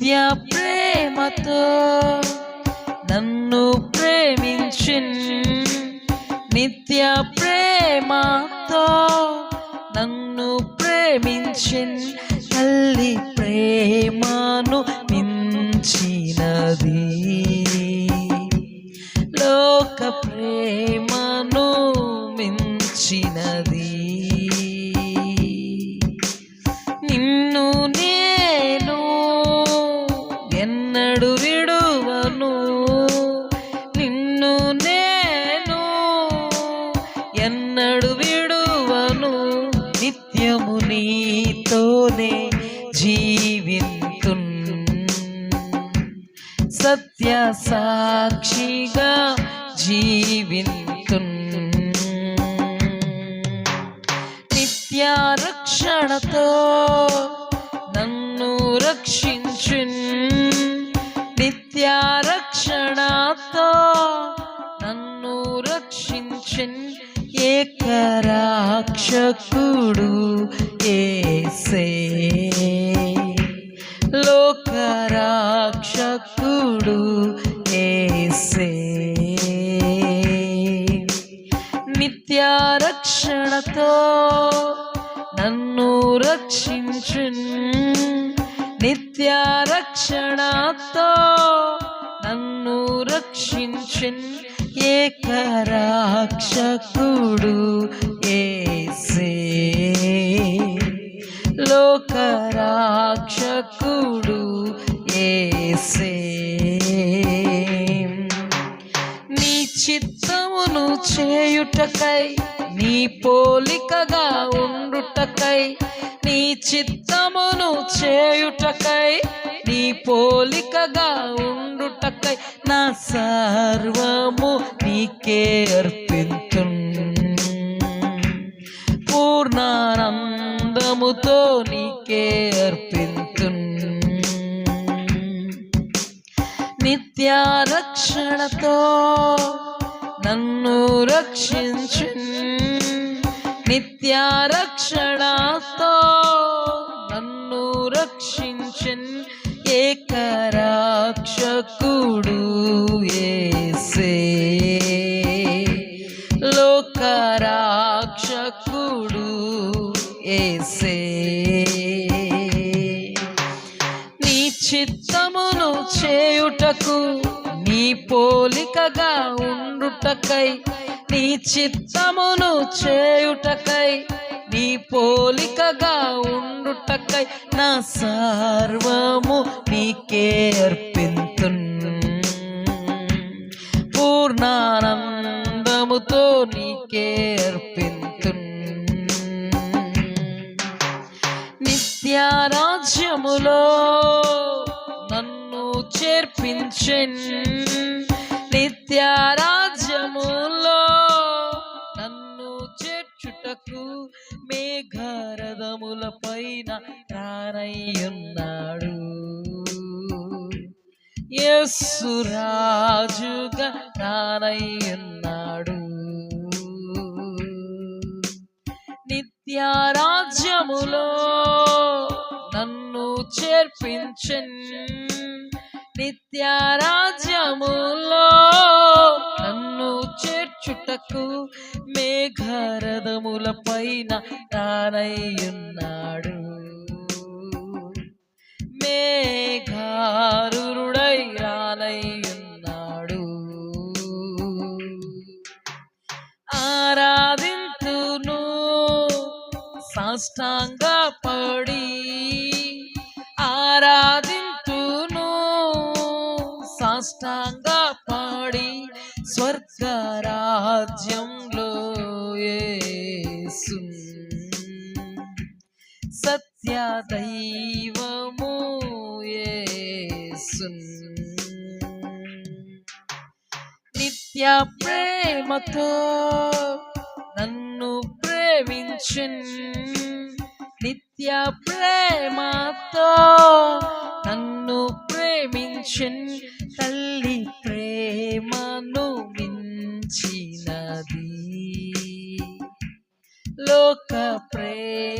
నిత్య ప్రేమతో నన్ను ప్రేమించిన్. నిత్య ప్రేమతో నన్ను ప్రేమించిన్. తల్లి ప్రేమను మించినది. లోక ఎన్నడు విడువను నిత్యము నీతోనే జీవింతున్. సత్య సాక్షిగా జీవింతున్. నిత్య రక్షణతో నన్ను రక్షించున్. నిత్య రక్షణతో నన్ను రక్షించు ఏకరాక్షకుడు ఏసే. లోకరాక్షకుడు ఏసే. నిత్య రక్షణతో నన్ను రక్షించు నిత్య రక్షణతో నన్ను రక్షించున్ ఏకరాక్షకుడు ఏసే. లోకరాక్షకుడు ఏసే. నీ చిత్తమును చేయుటకై నీ పోలికగా ఉండుటకై నీ చిత్తమును చేయుటకై నీ పోలికగా ఉండుటకై నా సర్వము నీకే అర్పించు పూర్ణానందముతో నీకే అర్పించు నిత్యారక్షణతో నన్ను రక్షించు. నిత్యారక్షణతో నన్ను రక్షించన్ ఏకరాక్షకుడు ఏసే లోకరాక్షకుడు ఏసే నీ చిత్తమును చేయుటకు నీ పోలికగా ఉండుటకై నీ చిత్తమును చేయుటకై నీ పోలికగా ఉండుటకై నా సర్వము నీకేర్ప రాజ్యములో నన్ను చేర్పించెన్. నిత్యారాజ్యములో నన్ను చేర్చుటకు మేఘరథముల పైన రానయ్యున్నాడు. యేసు రాజుగా రానయ్యున్నాడు. నిత్యారాజ్యములో చేర్పించన్ నిత్యారాజ్యములో నన్ను చేర్చుటకు మేఘరథముల పైన రానయ్యున్నాడు. మేఘారుడై రానయ్యున్నాడు. ఆరాధింతును సాష్టాంగ పడి ఆరాధింతును. సాష్టాంగ పాడి స్వర్గ రాజ్యంలో యేసు. సత్య దైవము ఏసు నిత్య ప్రేమతో నన్ను ప్రేమించు నిత్య ప్రేమతో ప్రేమించున్ తల్లి ప్రేమను మించినది. లోక ప్రేమ